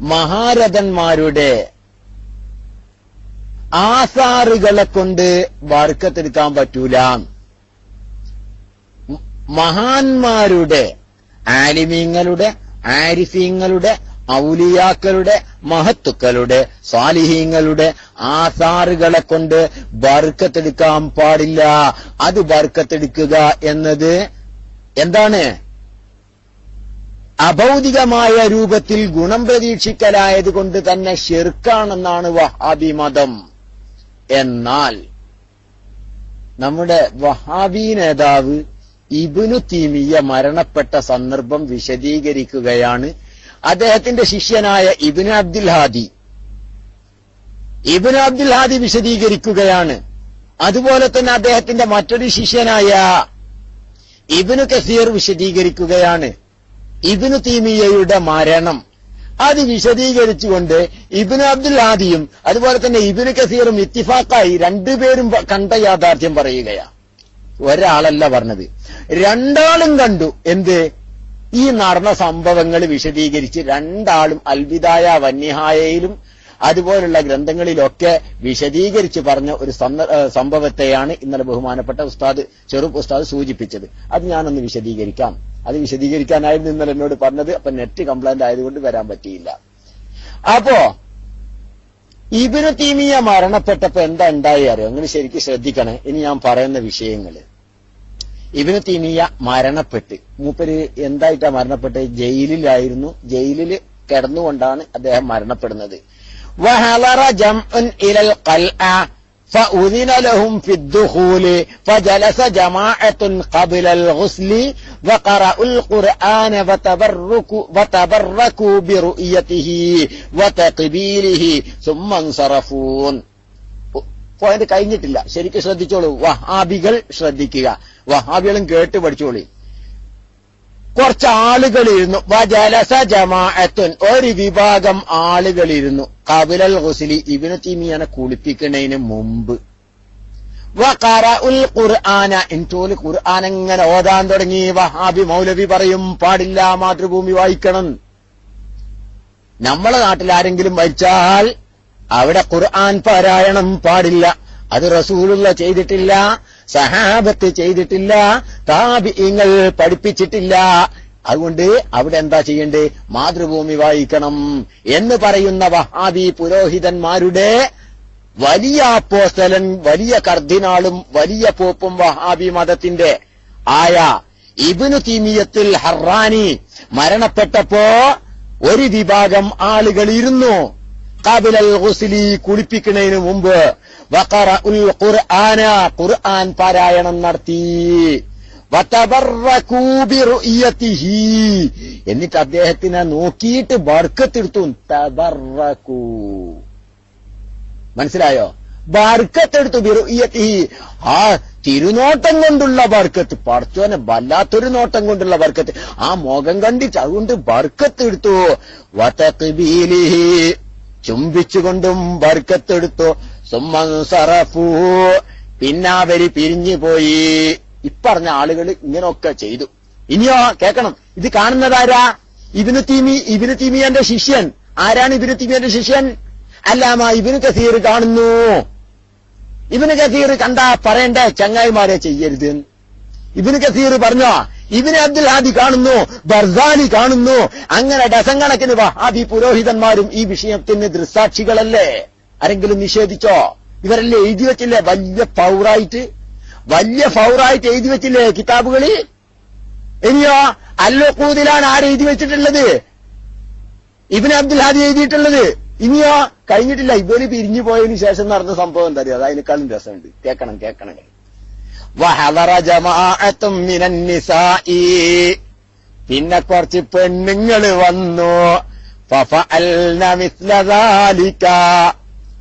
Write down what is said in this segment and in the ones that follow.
മഹാരഥന്മാരുടെ ആസാറുകളെ കൊണ്ട് വർക്കത്തെടുക്കാൻ പറ്റൂല. മഹാന്മാരുടെ ആലിമീങ്ങളുടെ ആരിഫീങ്ങളുടെ ഔലിയാക്കളുടെ മഹത്തുക്കളുടെ സ്വാലിഹീങ്ങളുടെ ആസാറുകളെ കൊണ്ട് ബർക്കത്തെടുക്കാൻ പാടില്ല. അത് ബർക്കത്തെടുക്കുക എന്നത് എന്താണ്? അഭൗതികമായ രൂപത്തിൽ ഗുണം പ്രതീക്ഷിക്കലായത് കൊണ്ട് തന്നെ ഷിർക്കാണെന്നാണ് വഹാബി മതം. എന്നാൽ നമ്മുടെ വഹാബി നേതാവ് ഇബിനു തീമിയ മരണപ്പെട്ട സന്ദർഭം വിശദീകരിക്കുകയാണ്. അദ്ദേഹത്തിന്റെ ശിഷ്യനായ ഇബിന് അബ്ദുൽ ഹാദി. ഇബിന് അബ്ദുൽ ഹാദി വിശദീകരിക്കുകയാണ്. അതുപോലെ തന്നെ അദ്ദേഹത്തിന്റെ മറ്റൊരു ശിഷ്യനായ ഇബിനു കസീർ വിശദീകരിക്കുകയാണ്. ഇബിനു തീമിയയുടെ മരണം. അത് വിശദീകരിച്ചുകൊണ്ട് ഇബിന് അബ്ദുൽ ആദിയും അതുപോലെ തന്നെ ഇബിന് കസീറും ഇത്തിഫാക്കായി രണ്ടുപേരും കണ്ട യാഥാർത്ഥ്യം പറയുകയാ. ഒരാളല്ല പറഞ്ഞത്. രണ്ടാളും കണ്ടു. എന്ത്? ഈ നടന്ന സംഭവങ്ങൾ വിശദീകരിച്ച് രണ്ടാളും അൽബിദായ വന്യഹായയിലും അതുപോലുള്ള ഗ്രന്ഥങ്ങളിലൊക്കെ വിശദീകരിച്ച് പറഞ്ഞ ഒരു സംഭവത്തെയാണ് ഇന്നലെ ബഹുമാനപ്പെട്ട ഉസ്താദ് ചെറു ഉസ്താദ് സൂചിപ്പിച്ചത്. അത് ഞാനൊന്ന് വിശദീകരിക്കാം. അത് വിശദീകരിക്കാനായിരുന്നു ഇന്നലെ എന്നോട് പറഞ്ഞത് അപ്പൊ നെറ്റ് കംപ്ലൈന്റ് ആയതുകൊണ്ട് വരാൻ പറ്റിയില്ല. അപ്പോ ഇബിന് തീമിയ മരണപ്പെട്ടപ്പോ എന്താ ഉണ്ടായി അറിയോ? അങ്ങനെ ശരിക്കും ശ്രദ്ധിക്കണേ. ഇനി ഞാൻ പറയുന്ന വിഷയങ്ങൾ. ഇബിന് തീമിയ മരണപ്പെട്ട്. മൂപ്പര് എന്തായിട്ടാ മരണപ്പെട്ടത്? ജയിലിലായിരുന്നു. ജയിലിൽ കിടന്നുകൊണ്ടാണ് അദ്ദേഹം മരണപ്പെടുന്നത്. وحضر جمع إلى القلعة فأذن لهم في الدخول فجلس جماعة قبل الغسل وقرأوا القرآن وتبركوا, وتبركوا برؤيته وتقبيله ثم انصرفون പോയിന്റ് കഴിഞ്ഞിട്ടില്ല ശരിക്കും ശ്രദ്ധിച്ചോളൂ വഹാബികൾ ശ്രദ്ധിക്കുക വഹാബികളും കേട്ട് പഠിച്ചോളി കുറച്ച് ആളുകളിരുന്നു വജലസ ജമാഅത്തുൻ. ഒരു വിഭാഗം ആളുകളിരുന്നു. കബിലൽ ഹുസലി ഇബിന് തീമിയനെ കുളിപ്പിക്കുന്നതിന് മുമ്പ്. ഖുർആന. ഇന്റോൽ ഖുർആൻ ഓതാൻ തുടങ്ങി? വഹാബി മൗലവി പറയും പാടില്ല മാതൃഭൂമി വായിക്കണം. നമ്മളെ നാട്ടിൽ ആരെങ്കിലും മരിച്ചാൽ അവിടെ ഖുർആൻ പാരായണം പാടില്ല. അത് റസൂലുള്ള ചെയ്തിട്ടില്ല. സഹാബത്ത് ചെയ്തിട്ടില്ല താബിങ്ങൾ പഠിപ്പിച്ചിട്ടില്ല. അതുകൊണ്ട് അവിടെ എന്താ ചെയ്യണ്ടേ? മാതൃഭൂമി വായിക്കണം എന്ന് പറയുന്ന വഹാബി പുരോഹിതന്മാരുടെ വലിയ അപ്പോസ്തലൻ വലിയ കർദിനാളും വലിയ പോപ്പും വഹാബി മതത്തിന്റെ ആയ ഇബിനു തീമിയത്തിൽ ഹറാനി മരണപ്പെട്ടപ്പോ ഒരു വിഭാഗം ആളുകൾ ഇരുന്നു. കാബിലൽ ഗുസ്ലി കുളിപ്പിക്കുന്നതിന് മുമ്പ് ഖുർആന ഖുർആൻ പാരായണം നടത്തി. എന്നിട്ട് അദ്ദേഹത്തിനെ നോക്കിയിട്ട് ബർക്കത്തെടുത്തു തബറകൂ മനസ്സിലായോ? ബർക്കത്തെടുത്തു ബിറുയതിഹി ആ തിരുനോട്ടം കൊണ്ടുള്ള ബർക്കത്ത്. പടച്ചോനെ വല്ലാത്തൊരു നോട്ടം കൊണ്ടുള്ള ബർക്കത്ത്. ആ മുഖം കണ്ടിട്ട് അതുകൊണ്ട് ബർക്കത്തെടുത്തു. വതഖ്ബീലിഹി ചുംബിച്ചുകൊണ്ടും ബർക്കത്തെടുത്തു. സുമ്മൻസറഫൂ പിന്നെ അവർ പിരിഞ്ഞു പോയി. ഇപ്പറഞ്ഞ ആളുകൾ ഇങ്ങനൊക്കെ ചെയ്തു. ഇനിയോ കേക്കണം ഇത് കാണുന്നതാരാ? ഇബിനു തീമി ഇബിനു തീമിയന്റെ ശിഷ്യൻ. ആരാണ് ഇബിനു തീമിയന്റെ ശിഷ്യൻ? അല്ലാമ ഇബിനു കസീർ കാണുന്നു. ഇബിന് കസീർ കണ്ടാ പറയണ്ട? ചങ്ങായിമാരെ ചെയ്യരുത്. ഇബിന് കസീർ പറഞ്ഞോ ഇബിന് അബ്ദുൽ ഹാദി കാണുന്നു ബർസാലി കാണുന്നു. അങ്ങനെ ഡസൻ കണക്കിന് വഹാബി പുരോഹിതന്മാരും ഈ വിഷയത്തിന് ദൃസാക്ഷികളല്ലേ ആരെങ്കിലും നിഷേധിച്ചോ? ഇവരല്ലേ എഴുതി വെച്ചില്ലേ? വലിയ പൗറായിട്ട് വലിയ ഫൗറായിട്ട് എഴുതി വെച്ചില്ലേ കിതാബുകളിൽ ഇനിയോ അല്ലൊക്കൂതിലാണ് ആര് എഴുതി വെച്ചിട്ടുള്ളത്? ഇബിന് അബ്ദുൽ ഹാദി എഴുതിയിട്ടുള്ളത്. ഇനിയോ കഴിഞ്ഞിട്ടില്ല. ഇവർ പിരിഞ്ഞു പോയതിന് ശേഷം നടന്ന സംഭവം എന്താ അറിയോ? അതിനേക്കാളും രസമുണ്ട്. കേക്കണം കേക്കണം പിന്നെ കുറച്ച് പെണ്ണുങ്ങൾ വന്നു.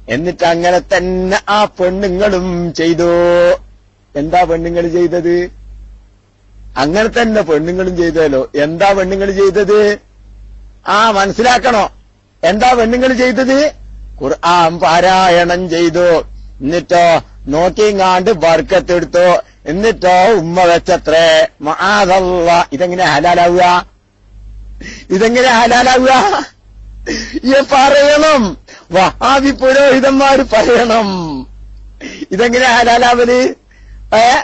എന്നിട്ട് അങ്ങനെ തന്നെ ആ പെണ്ണുങ്ങളും ചെയ്തു. എന്താ പെണ്ണുങ്ങൾ ചെയ്തത്? അങ്ങനെ തന്നെ പെണ്ണുങ്ങളും ചെയ്തല്ലോ. എന്താ പെണ്ണുങ്ങൾ ചെയ്തത്? ആ മനസ്സിലാക്കണോ? എന്താ പെണ്ണുങ്ങൾ ചെയ്തത്? ഖുർആൻ പാരായണം ചെയ്തു. എന്നിട്ടോ നോക്കിങ്ങാണ്ട് ബർക്കത്തെടുത്തു എന്നിട്ടോ ഉമ്മ വെച്ചത്രേ. മാതല്ല ഇതെങ്ങനെ ഹലാലാവുക? ഇതെങ്ങനെ ഹലാലാവുക? പറയണം. വഹാബി പുരോഹിതന്മാര് പറയണം. ഇതെങ്ങനെ ഹലാലാവൽ? ഏ?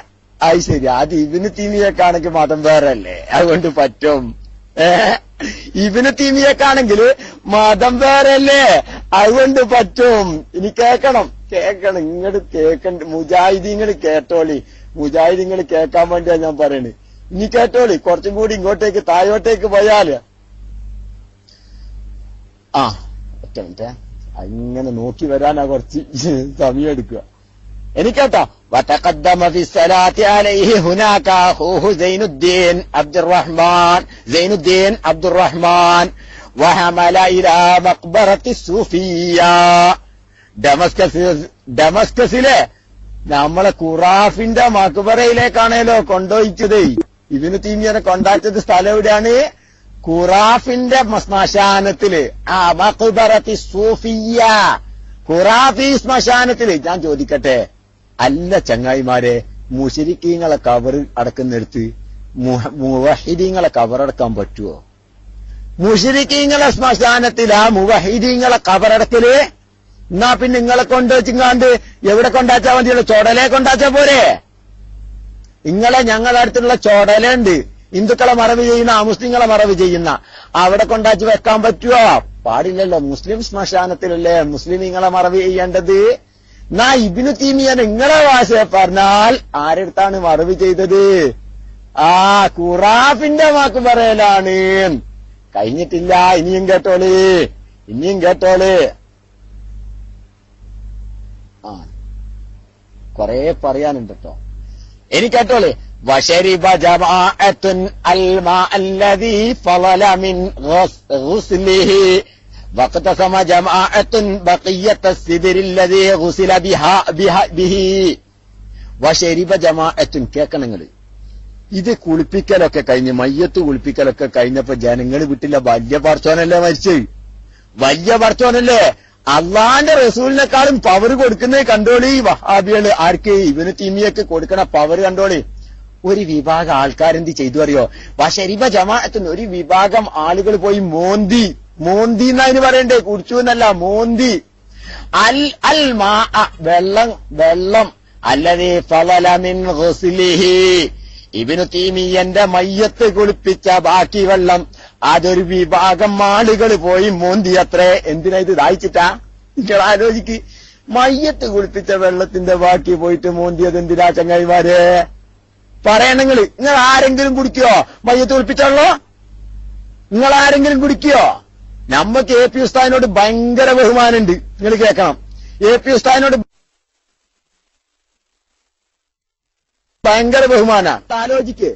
അത് ശരി. അത് ഇവന് തീമിയേക്കാണെങ്കിൽ മതം വേറല്ലേ? അതുകൊണ്ട് പറ്റും. ഏ? ഇവന് തീമിയേക്കാണെങ്കിൽ മതം വേറല്ലേ? അതുകൊണ്ട് പറ്റും. ഇനി കേക്കണം കേക്കണം ഇങ്ങോട്ട് കേക്കണ്ട മുജാഹിദീങ്ങൾ കേട്ടോളി. മുജാഹിദീങ്ങൾ കേൾക്കാൻ വേണ്ടിയാ ഞാൻ പറയണേ. ഇനി കേട്ടോളി. കുറച്ചും കൂടി ഇങ്ങോട്ടേക്ക് താഴോട്ടേക്ക് പോയാൽ ആ ഒറ്റ മിനിറ്റ് അങ്ങനെ നോക്കി വരാനാ കുറച്ച് സമയം എടുക്കുക എനിക്കേട്ടോ وتقدم في الصلاة عليه هناك أخوه زين الدين عبد الرحمن زين الدين عبد الرحمن وحمل إلى مقبرة الصوفية ഡമസ്കസ് ഡമസ്കസിലെ നമ്മളെ ഖുറാഫിന്റെ മക്ബറയിലേക്കാണല്ലോ കൊണ്ടുപോയിച്ചത് ഇവന് തീമിയനെ കൊണ്ടാച്ചത് സ്ഥലം എവിടെയാണ് ഖുറാഫിന്റെ ശ്മശാനത്തിൽ ആ വഖുബറത്തി സൂഫിയ ഖുറാഫി ശ്മശാനത്തിൽ ഞാൻ ചോദിക്കട്ടെ അല്ല ചങ്ങായിമാരെ മുഷരിക്കീങ്ങളെ കവർ അടക്കുന്നിടത്ത് മുവഹിദീങ്ങളെ കവറടക്കാൻ പറ്റുമോ മുഷരിക്കീങ്ങളെ ശ്മശാനത്തിലാ മുവഹിദീങ്ങളെ കവറടക്കൽ എന്നാ പിന്നെ നിങ്ങളെ കൊണ്ട് വെച്ചിങ്ങാണ്ട് എവിടെ കൊണ്ടാച്ചാ മതിയുള്ള ചോടലെ കൊണ്ടാച്ചാ പോരെ? നിങ്ങളെ ഞങ്ങളുടെ അടുത്തുള്ള ചൊടലുണ്ട് ഹിന്ദുക്കളെ മറവ് ചെയ്യുന്ന അമുസ്ലിങ്ങളെ മറവ് ചെയ്യുന്ന. അവിടെ കൊണ്ടാച്ച് വെക്കാൻ പറ്റുമോ പാടില്ലല്ലോ. മുസ്ലിം ശ്മശാനത്തിലല്ലേ മുസ്ലിമീങ്ങളെ മറവ് ചെയ്യേണ്ടത്? നാ ഇബിനു തീമിയ നിങ്ങളെ വാശ പറഞ്ഞാൽ ആരെടുത്താണ് മറവ് ചെയ്തത്? ആ ഖുറാഫിന്റെ വാക്ക് പറയലാണ്. കഴിഞ്ഞിട്ടില്ല. ഇനിയും കേട്ടോളി. ഇനിയും കേട്ടോളി. ആ കൊറേ പറയാനുണ്ട് കേട്ടോ എനിക്ക് കേട്ടോളി. وشرب جماعة الماء الذي فضل من غس- غسله واقتسم جماعة بقية السدر الذي غسل بها بها به وشرب جماعة കേക്കണങ്ങള് ഇത് കുളിപ്പിക്കലൊക്കെ കഴിഞ്ഞ് മയ്യത്ത് കുളിപ്പിക്കലൊക്കെ കഴിഞ്ഞപ്പോ ജനങ്ങൾ വിട്ടില്ല വലിയ പറച്ചോനല്ലേ മരിച്ചത് വലിയ പറച്ചോനല്ലേ അള്ളാന്റെ റസൂലിനെക്കാളും പവർ കൊടുക്കുന്നത് കണ്ടോളി വഹാബികള് ആർക്ക് ഇവന് തിമിയൊക്കെ കൊടുക്കണ പവർ കണ്ടോളി ഒരു വിഭാഗം ആൾക്കാരെന്ത് ചെയ്തു അറിയോ? വശരിബ ജമാഅത്തിന് ഒരു വിഭാഗം ആളുകൾ പോയി മോന്തി. മോന്തി എന്നതിന് പറയണ്ടേ? കുടിച്ചു എന്നല്ല മോന്തി. അൽ അൽ മാ വെള്ളം വെള്ളം. അല്ലതേ ഫലമിൻ ഇബിനു തീമിയന്റെ മയ്യത്ത് കുളിപ്പിച്ച ബാക്കി വെള്ളം. അതൊരു വിഭാഗം ആളുകൾ പോയി മോന്തി അത്രേ. എന്തിനാ ഇത് ദാഹിച്ചിട്ടാ? നിങ്ങൾ ആലോചിക്ക്. മയ്യത്ത് കുളിപ്പിച്ച വെള്ളത്തിന്റെ ബാക്കി പോയിട്ട് മോന്തിയത് എന്തിനാ ചങ്ങായിമാരെ? പറയണങ്ങൾ. നിങ്ങൾ ആരെങ്കിലും കുടിക്കോ? മയ്യത്ത് കുളിപ്പിച്ചുള്ളോ നിങ്ങൾ ആരെങ്കിലും കുടിക്കോ? നമ്മക്ക് എ പി ഉസ്താദിനോട് ഭയങ്കര ബഹുമാനമുണ്ട്. നിങ്ങൾ കേൾക്കണം. എ പി ഉസ്താദിനോട് ഭയങ്കര ബഹുമാനാണ് ആലോചിക്ക്?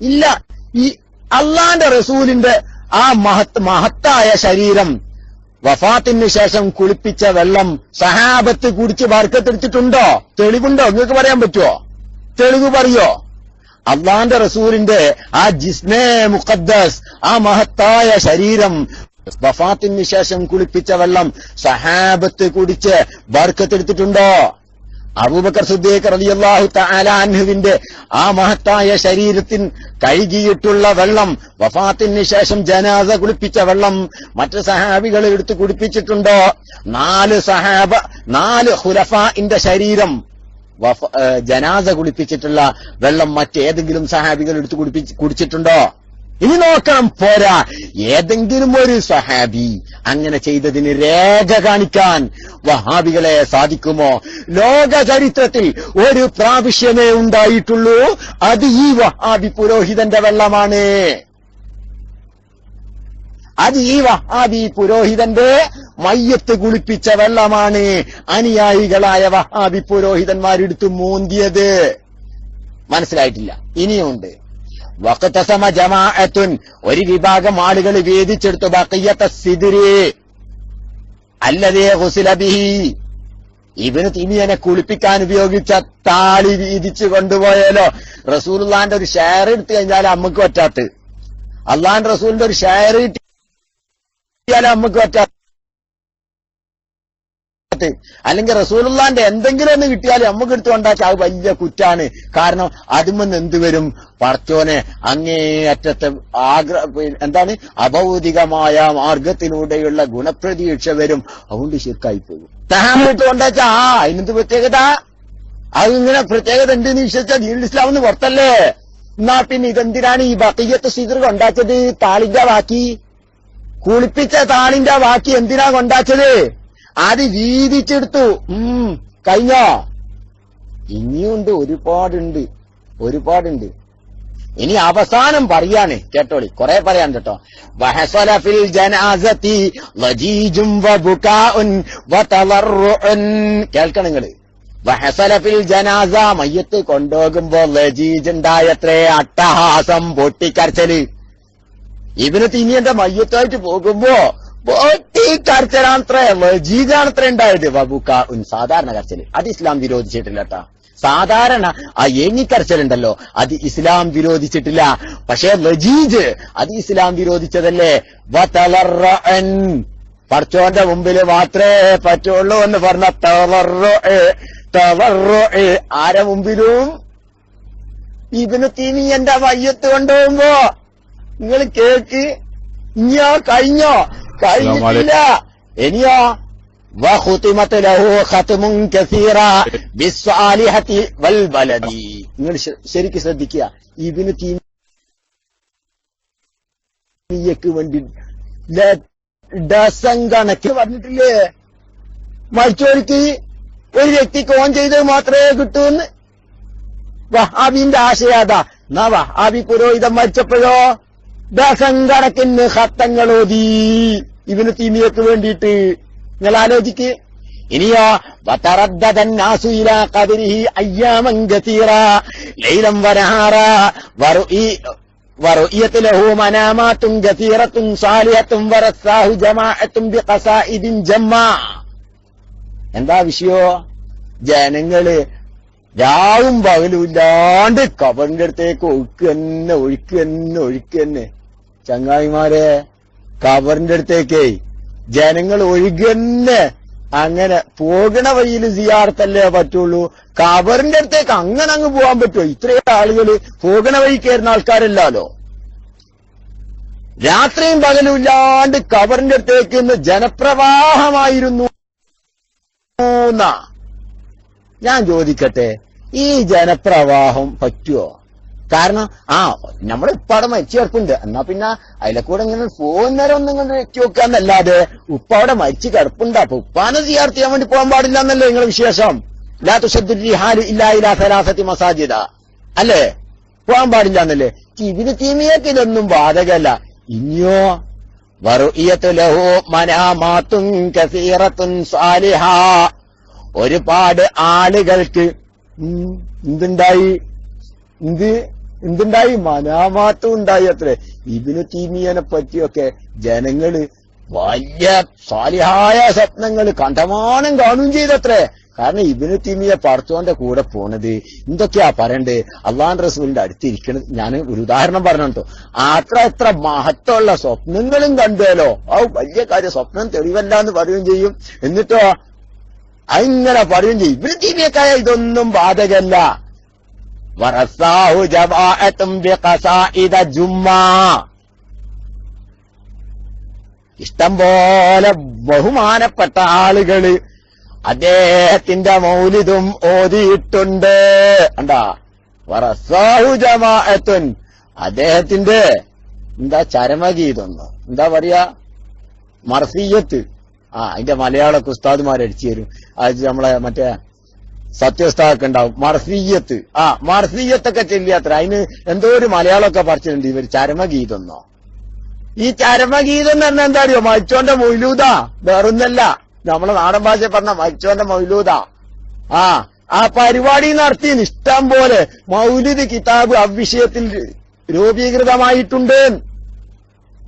ഇല്ല. ഈ അള്ളാന്റെ റസൂലിന്റെ ആ മഹത്ത് മഹത്തായ ശരീരം വഫാത്തിന് ശേഷം കുളിപ്പിച്ച വെള്ളം സഹാബത്ത് കുടിച്ച് വർക്കത്തെടുത്തിട്ടുണ്ടോ തെളിവുണ്ടോ? നിങ്ങൾക്ക് പറയാൻ പറ്റുമോ തെളിവ് പറയോ? അള്ളാന്റെ റസൂലിന്റെ ആ ജിസ്മേ മുഖദ്ദസ് ആ മഹത്തായ ശരീരം വഫാത്തിന് ശേഷം കുളിപ്പിച്ച വെള്ളം സഹാബത്ത് കുടിച്ച് ബർക്കത്തെടുത്തിട്ടുണ്ടോ? അബൂബക്കർ സുദ്ദീഖ് റളിയല്ലാഹു തആല അൻഹുവിന്റെ ആ മഹത്തായ ശരീരത്തിൻ കഴുകിയിട്ടുള്ള വെള്ളം വഫാത്തിന് ശേഷം ജനാസ കുളിപ്പിച്ച വെള്ളം മറ്റ് സഹാബികൾ എടുത്ത് കുടിപ്പിച്ചിട്ടുണ്ടോ? നാല് സഹാബ നാല് ഹുലഫാന്റെ ശരീരം. വഫ- ഏ, ജനാസ കുളിപ്പിച്ചിട്ടുള്ള വെള്ളം മറ്റേതെങ്കിലും സഹാബികൾ എടുത്ത് കുടിപ്പിച്ച് കുടിച്ചിട്ടുണ്ടോ? ഇനി നോക്കണം പോരാ. ഏതെങ്കിലും ഒരു സഹാബി അങ്ങനെ ചെയ്തതിന് രേഖ കാണിക്കാൻ വഹാബികളെ സാധിക്കുമോ? ലോക ചരിത്രത്തിൽ ഒരു പ്രാവശ്യമേ ഉണ്ടായിട്ടുള്ളൂ. അത് ഈ വഹാബി പുരോഹിതന്റെ വെള്ളമാണ്. അത് ഈ വഹാബി പുരോഹിതന്റെ മയ്യത്ത് കുളിപ്പിച്ച വെള്ളമാണ് അനുയായികളായ വഹാബി പുരോഹിതന്മാരെടുത്ത് മൂന്തിയത്. മനസ്സിലായിട്ടില്ല. ഇനിയുണ്ട്. വക്കത്തസമ ജമാഅത്തുൻ ഒരു വിഭാഗം ആളുകൾ വേദിച്ചെടുത്തു. ബക്കയ്യത്ത അല്ലതേ ഹുസിലബിഹി ഇവന് തിമിയനെ കുളിപ്പിക്കാൻ ഉപയോഗിച്ച താളി വീതിച്ചു കൊണ്ടുപോയാലോ? റസൂലുള്ളാന്റെ ഒരു ഷെയർ എടുത്തു കഴിഞ്ഞാൽ അമ്മയ്ക്ക് പറ്റാത്ത. അള്ളാൻ റസൂലിന്റെ ഒരു ഷെയർ കിട്ടിയാൽ നമുക്ക് പറ്റാത്ത അല്ലെങ്കിൽ റസൂലുള്ളാന്റെ എന്തെങ്കിലും ഒന്ന് കിട്ടിയാൽ നമുക്ക് എടുത്തുകൊണ്ടാക്കി അത് വലിയ കുറ്റാണ്. കാരണം അതുമെന്ന് എന്ത് വരും? പറച്ചോനെ അങ്ങേയറ്റത്തെ ആഗ്ര എന്താണ്? അഭൗതികമായ മാർഗത്തിലൂടെയുള്ള ഗുണപ്രതീക്ഷ വരും. അതുകൊണ്ട് ശിർക്കായി പോകും തഹാമിട്ട് കൊണ്ടാച്ചാ ആ അതിനെന്ത് പ്രത്യേകത? അത് ഇങ്ങനെ പ്രത്യേകത ഉണ്ട് വിശ്വസിച്ചാൽ ദീൻ ഇസ്ലാം എന്ന് പുറത്തല്ലേ? എന്നാ പിന്നെ ഇതെന്തിനാണ് ഈ ബക്കയ്യത്ത് സീതർ ഉണ്ടാക്കിയത് ബാക്കി കുളിപ്പിച്ച താളിന്റെ ബാക്കി എന്തിനാ കൊണ്ടാച്ചത്? അത് വീതിച്ചെടുത്തു. ഉം കഴിഞ്ഞോ? ഇനിയുണ്ട് ഒരുപാടുണ്ട് ഒരുപാടുണ്ട്. ഇനി അവസാനം പറയാണ് കേട്ടോളി കുറെ പറയാൻ കേട്ടോ. വഹസലഫിൽ ജനാസത്തി വജീജും വബുകാഉൻ വതളറുൻ കേൾക്കണം നിങ്ങൾ. വഹസലഫിൽ ജനാസ മയ്യത്ത് കൊണ്ടുപോകുമ്പോ ലജീജ് ഉണ്ടായത്രേ അട്ടഹാസം പൊട്ടിക്കരച്ചൽ. ഇവന് തിന്നിയന്റെ മയ്യത്തായിട്ട് പോകുമ്പോ പൊട്ടിക്കരച്ചലാണത്രേ ലജീജാണത്രേ ഉണ്ടായത് വബുക്ക ഉൻ സാധാരണ കരച്ചൽ അത് ഇസ്ലാം വിരോധിച്ചിട്ടില്ല കേട്ടാ. സാധാരണ ആ ഏങ്ങിക്കരച്ചലുണ്ടല്ലോ അത് ഇസ്ലാം വിരോധിച്ചിട്ടില്ല. പക്ഷേ ലജീജ് അത് ഇസ്ലാം വിരോധിച്ചതല്ലേ? പഠിച്ചോന്റെ മുമ്പിൽ മാത്രമേ പറ്റുള്ളൂ എന്ന് പറഞ്ഞ തവറോ ആരെ മുമ്പിലും? ഇവന് തീമിയന്റെ മയ്യത്ത് കൊണ്ടുപോകുമ്പോ നിങ്ങൾ കേക്ക് ഇനിയാ കഴിഞ്ഞോ? കഴിഞ്ഞില്ല ഇനിയോ കസീറ വൽ നിങ്ങൾ ശരിക്ക് ശ്രദ്ധിക്കുക. ഇബിന് തീയക്ക് വേണ്ടി ഡസം കണക്കിന് പറഞ്ഞിട്ടില്ലേ? മരിച്ചവർക്ക് ഒരു വ്യക്തിക്ക് ഓൺ ചെയ്ത് മാത്രമേ കിട്ടൂ എന്ന് വഹാബിന്റെ ആശയാതാ എന്നാ വഹാബി പുരോഹിതം മരിച്ചപ്പോഴോ? ഡസൻ കണക്കിന് ഹത്തങ്ങൾ ഓതി ഇവന് തീമിയക്ക് വേണ്ടിയിട്ട് നിങ്ങൾ ആലോചിക്ക് ഇനിയോ വതറദ്ദദന്നാസു ഇലാ ഖബരിഹി അയ്യാമൻ കതീറ ലൈലം വനഹാറ വറുഇ ورؤية له منامات كثيرة صالحة ورثاه جماعة بقصائد جمع എന്താ വിഷയോ ജനങ്ങള് രാവും പകലും ഇല്ലാണ്ട് കബറിന്റെ അടുത്തേക്ക് ഒഴുക്ക് തന്നെ ഒഴുക്ക് തന്നെ ഒഴുക്ക് തന്നെ ചങ്ങായിമാരെ കബറിന്റെ അടുത്തേക്ക് ജനങ്ങൾ ഒഴുകന്നെ അങ്ങനെ പോകണ വഴിയിൽ സിയാർത്തല്ലേ പറ്റുള്ളൂ. കബറിന്റെ അടുത്തേക്ക് അങ്ങനെ അങ്ങ് പോകാൻ പറ്റുമോ ഇത്രയും ആളുകൾ പോകണ വഴി കയറുന്ന ആൾക്കാരല്ലാലോ രാത്രിയും പകലും ഇല്ലാണ്ട് കബറിന്റെ അടുത്തേക്ക് ഇന്ന് ജനപ്രവാഹമായിരുന്നു. ഞാൻ ചോദിക്കട്ടെ ഈ ജനപ്രവാഹം പറ്റുമോ കാരണം ആ നമ്മുടെ ഉപ്പാടെ മരിച്ചു കിടപ്പുണ്ട് എന്നാ പിന്നെ അതിലെ കൂടെ ഇങ്ങനെ പോകുന്നേരം ഒന്നും ഇങ്ങനെ വെക്കി വെക്കാന്നല്ലാതെ ഉപ്പാടെ മരിച്ചു കിടപ്പുണ്ട് അപ്പൊ ഉപ്പാനെ സിയാർത്ത് ചെയ്യാൻ വേണ്ടി പോകാൻ പാടില്ല എന്നല്ലേ നിങ്ങളെ വിശേഷം? ലാ തുഷദ്ദുരിഹാലു ഇല്ലാ ഇലാ മസാജിദ. അല്ലേ? പോകാൻ പാടില്ല എന്നല്ലേ ഇതിന് തീമിയൊക്കെ ഇതൊന്നും ബാധകല്ല. ഇനിയോ സാലിഹ. ഒരുപാട് ആളുകൾക്ക് എന്തുണ്ടായി? എന്ത്? എന്തുണ്ടായി? മനാമാറ്റം ഉണ്ടായി അത്രേ. ഇബിനു തീമിയനെ പറ്റിയൊക്കെ ജനങ്ങൾ വലിയ സാലിഹായ സ്വപ്നങ്ങൾ കണ്ടമാനം കാണുകയും ചെയ്തത്രേ. കാരണം ഇബിനു തീമിയ പറത്തോന്റെ കൂടെ പോണത് എന്തൊക്കെയാ പറയണ്ടേ? അള്ളാൻ റസൂലിന്റെ അടുത്തിരിക്കണത് ഞാൻ ഒരു ഉദാഹരണം പറഞ്ഞോ അത്ര എത്ര മഹത്വമുള്ള സ്വപ്നങ്ങളും കണ്ടല്ലോ ആ വലിയ കാര്യം സ്വപ്നം തെളിവല്ല എന്ന് പറയുകയും ചെയ്യും. എന്നിട്ടോ അങ്ങനെ പറയുകയും ചെയ്യും. ഇബിനു തീമിയക്കായ ഇതൊന്നും ബാധകല്ല. വറസാഹു ജമാഅത്തും ബിഖസാഇദ ജുമ്മാ ഇഷ്ടം പോലെ ബഹുമാനപ്പെട്ട ആളുകൾ അദ്ദേഹത്തിന്റെ മൗലിദും ഓതിയിട്ടുണ്ട്. അണ്ടാ വറസാഹു അദ്ദേഹത്തിന്റെ എന്താ ചരമഗീതൊന്ന്? എന്താ പറയാ? മർസിയത്ത്. ആ അതിന്റെ മലയാള ഉസ്താദുമാർ അടിച്ചു തരും. അത് നമ്മളെ മറ്റേ സത്യസ്ഥാനൊക്കെ ഉണ്ടാവും മർസീയത്ത് ആ മർസീയത്തൊക്കെ ചെല്ലിയാത്ര. അതിന് എന്തോ ഒരു മലയാളമൊക്കെ പറിച്ചിട്ടുണ്ട് ഇവർ ചരമഗീതെന്നോ. ഈ ചരമഗീതം പറഞ്ഞാൽ എന്താ അറിയോ? മരിച്ചോന്റെ മൊയ്ലൂതാ വേറൊന്നല്ല. നമ്മളെ നാടൻ ഭാഷ പറഞ്ഞ മരിച്ചോന്റെ മൗലൂദാ. ആ ആ പരിപാടി നടത്തി ഇഷ്ടം പോലെ മൗലിദ് കിതാബ് അവിഷയത്തിൽ രൂപീകൃതമായിട്ടുണ്ട്.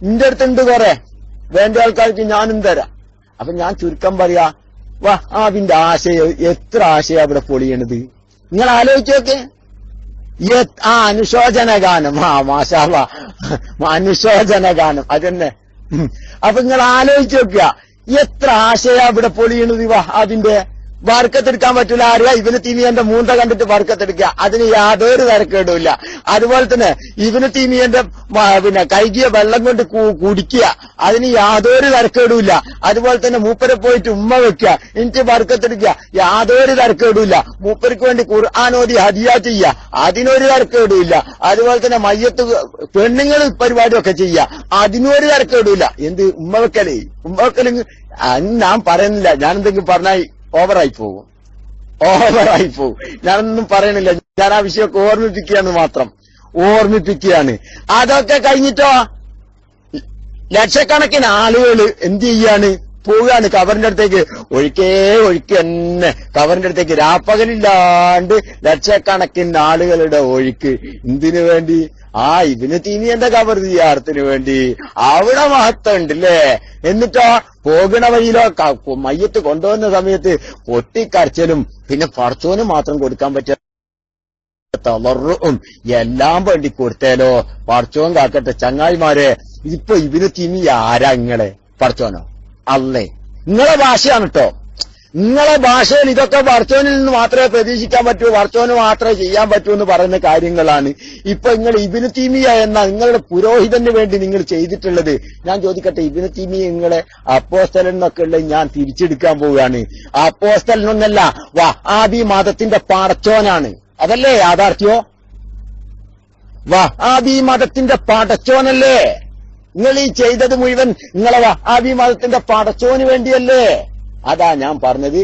നിന്റെ അടുത്തുണ്ട് കുറെ. വേണ്ട ആൾക്കാർക്ക് ഞാനും തരാം. അപ്പൊ ഞാൻ ചുരുക്കം പറയാ വാ അതിന്റെ ആശയം എത്ര ആശയം അവിടെ പൊളിയണത്? നിങ്ങൾ ആലോചിച്ച് നോക്കേ. ആ അനുശോചന ഗാനം ആ മാഷാവ അനുശോചന ഗാനം അതന്നെ. അപ്പൊ നിങ്ങൾ ആലോചിച്ച് നോക്കുക. എത്ര ആശയം അവിടെ പൊളിയണത്? വഹാബിന്റെ വർക്കത്തെടുക്കാൻ പറ്റില്ല അറിയാ ഇവന് തീമിയന്റെ മൂന്ത കണ്ടിട്ട് വർക്കത്തെടുക്കുക. അതിന് യാതൊരു തരക്കേടുമില്ല. അതുപോലെ തന്നെ ഇവന് തീമിയന്റെ പിന്നെ കൈകിയ വെള്ളം കൊണ്ട് കുടിക്കുക. അതിന് യാതൊരു തരക്കേടുമില്ല. അതുപോലെ തന്നെ മൂപ്പരെ പോയിട്ട് ഉമ്മ വെക്കുക. എനിക്ക് വർക്കത്തെടുക്കുക. യാതൊരു തരക്കേടുമില്ല. മൂപ്പർക്ക് വേണ്ടി ഖുർആാനോദി ഹദിയ ചെയ്യുക. അതിനൊരു തരക്കേടുമില്ല. അതുപോലെ തന്നെ മയ്യത്ത് പെണ്ണുങ്ങൾ പരിപാടിയൊക്കെ ചെയ്യുക. അതിനൊരു തരക്കേടുമില്ല. എന്ത് ഉമ്മ വെക്കലേ ഉമ്മ വെക്കലെങ്കിൽ ഞാൻ പറയുന്നില്ല. ഞാൻ എന്തെങ്കിലും പറഞ്ഞാൽ ഓവറായി പോകും. ഓവറായി പോകും. ഞാനൊന്നും പറയണില്ല. ഞാൻ ആ വിഷയമൊക്കെ ഓർമ്മിപ്പിക്കുകയാണ് മാത്രം. ഓർമ്മിപ്പിക്കുകയാണ്. അതൊക്കെ കഴിഞ്ഞിട്ടോ? ലക്ഷക്കണക്കിന് ആളുകൾ എന്ത് ചെയ്യാണ്? പോവുകയാണ് കവറിന്റെ അടുത്തേക്ക്. ഒഴുക്കേ ഒഴുക്ക് തന്നെ. കവറിന്റെ അടുത്തേക്ക്. രാപ്പകലില്ലാണ്ട് ലക്ഷക്കണക്കിന് ആളുകളുടെ ഒഴുക്ക്. എന്തിനു വേണ്ടി? ആ ഇവന് തീനിയന്റെ കബർ ചെയ്യാറത്തിന് വേണ്ടി? അവിടെ മഹത്വം ഉണ്ടല്ലേ എന്നിട്ടോ പോകണ വഴിയിലോ മയ്യത്ത് കൊണ്ടുവന്ന സമയത്ത് പൊട്ടിക്കരച്ചലും പിന്നെ പറച്ചോനും മാത്രം കൊടുക്കാൻ തളറും എല്ലാം വേണ്ടി കൊടുത്തേലോ. പറച്ചോൻ കാക്കട്ടെ ചങ്ങായിമാരെ ഇപ്പൊ ഇവന് തിമി ആരാ ഇങ്ങളെ? പറച്ചോനോ അല്ലേ നിങ്ങളെ ഭാഷയാണ് കേട്ടോ നിങ്ങളെ ഭാഷയിൽ ഇതൊക്കെ വർച്ചോനിൽ നിന്ന് മാത്രമേ പ്രതീക്ഷിക്കാൻ പറ്റൂ വർച്ചോന് മാത്രമേ ചെയ്യാൻ പറ്റൂ എന്ന് പറയുന്ന കാര്യങ്ങളാണ്. ഇപ്പൊ നിങ്ങൾ ഇബിന് തീമിയ എന്ന നിങ്ങളുടെ പുരോഹിതന് വേണ്ടി നിങ്ങൾ ചെയ്തിട്ടുള്ളത്. ഞാൻ ചോദിക്കട്ടെ ഇബിന് തീമിയ നിങ്ങളെ അപ്പോസ്തലൻ എന്നൊക്കെ ഉള്ളത് ഞാൻ തിരിച്ചെടുക്കാൻ പോവുകയാണ്. അപ്പോസ്തലനൊന്നല്ല വഹാബി മതത്തിന്റെ പടച്ചോനാണ്. അതല്ലേ യാഥാർത്ഥ്യോ? വഹാബി മതത്തിന്റെ പടച്ചോനല്ലേ? നിങ്ങൾ ഈ ചെയ്തത് മുഴുവൻ നിങ്ങളെ വഹാബി മതത്തിന്റെ പടച്ചോന് വേണ്ടിയല്ലേ? അതാ ഞാൻ പറഞ്ഞത്.